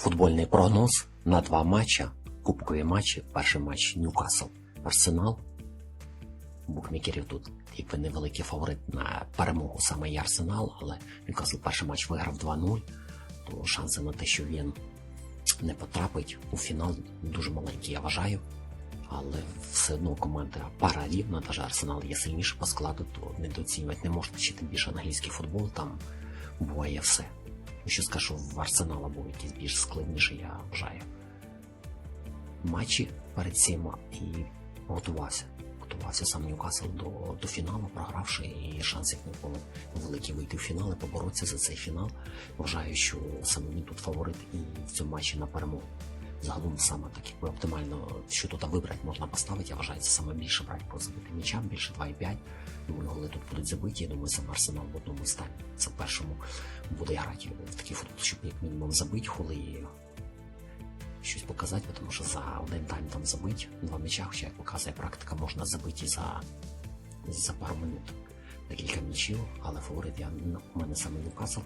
Футбольний прогноз на два матча. Кубкові матчі. Перший матч Ньюкасл Арсенал. Букмекерів тут якби невеликий фаворит на перемогу саме і Арсенал, але Ньюкасл перший матч виграв 2-0, то шанси на те, що він не потрапить у фінал, дуже маленькі, я вважаю. Але все одно команда пара рівна, навіть Арсенал є сильніше по складу, то недооцінювати не можна, чи тим більше англійський футбол, там буває все. Ну, Що скажу, в Арсенала був якийсь більш складніший, я вважаю. Матчі перед цим і готувався. Готувався сам Ньюкасл до, до фіналу, програвши, і шансів не було великі вийти в фінал і поборотися за цей фінал. Вважаю, що саме він тут фаворит і в цьому матчі на перемогу. Загалом саме так якби оптимально, що тут вибрати можна поставити, я вважаю, це саме більше брати по забитим м'ячам, більше 2,5. Думаю, голи тут будуть забиті. Я думаю, сам Арсенал в одному стані. Це в першому буде грати в такий футбол, щоб як мінімум забити голи і щось показати, тому що за один тайм там забити два м'яча, хоча як показує практика, можна забити за, за пару минут. Декілька м'ячів, але фаворит я ну, у мене саме Ньюкасл.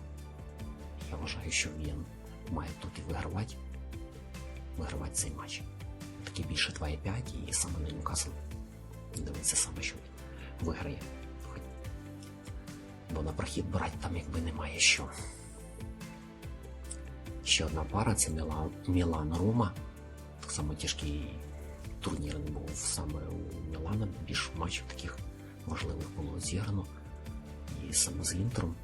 Я вважаю, що він має тут і вигравати вигравати цей матч. Такий більше 2,5 і саме на Ньюкасл дивиться саме, що він виграє. Бо на прохід брати там якби немає що. Ще одна пара це Мілан, Мілан Рома. Так само тяжкий турнір не був саме у Мілана. Більш матчів таких важливих було зіграно. І саме з Інтером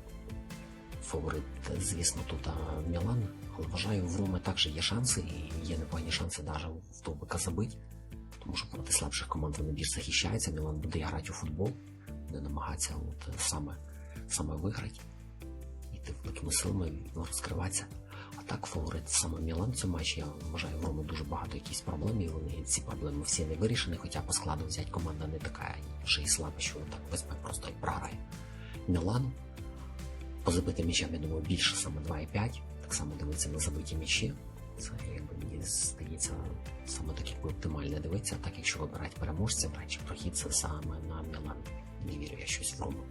фаворит, звісно, тут Мілан, але вважаю, в Роми також є шанси, і є непогані шанси навіть в Тобика забити, тому що проти слабших команд вони більш захищаються. Мілан буде грати у футбол, буде намагатися от, саме, саме виграти, йти великими силами, розкриватися. А так, фаворит саме Мілан в цьому я вважаю, в Роми дуже багато якісь проблем, і вони ці проблеми всі не вирішені, хоча по складу взяти команда не така вже і слаба, що так візьме просто і програє. Мілан по забитим м'ячам, я думаю, більше саме 2,5. Так само дивиться на забиті м'ячі. Це якби мені здається саме так якби оптимально дивитися, так якщо вибирати переможця, брати прохід, це саме на Мілан. Не вірю я щось в Рому.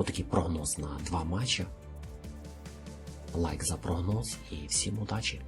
Отакий прогноз на два матчі. Лайк за прогноз і всім удачі!